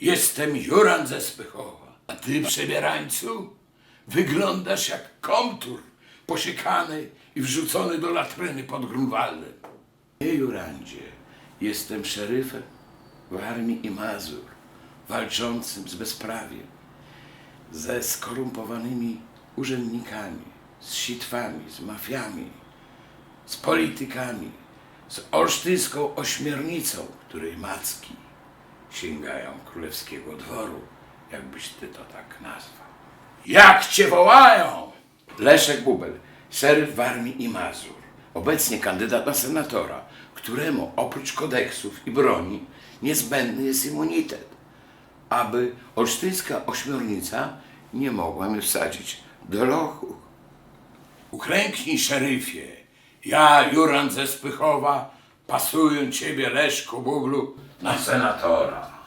Jestem Juran ze Spychowa, a ty, przebierańcu, wyglądasz jak komtur posiekany i wrzucony do latryny pod Grunwaldem. Nie, Jurandzie, jestem szeryfem w armii i Mazur, walczącym z bezprawiem, ze skorumpowanymi urzędnikami, z sitwami, z mafiami, z politykami, z olsztyńską ośmiornicą, której macki sięgają królewskiego dworu, jakbyś ty to tak nazwał. Jak cię wołają? Leszek Bubel, szeryf w armii i Mazur, obecnie kandydat na senatora, któremu oprócz kodeksów i broni niezbędny jest immunitet, aby olsztyńska ośmiornica nie mogła mnie wsadzić do lochu. Uklęknij, szeryfie. Ja, Juran ze Spychowa, pasuję ciebie, Leszku Bublu, na senatora.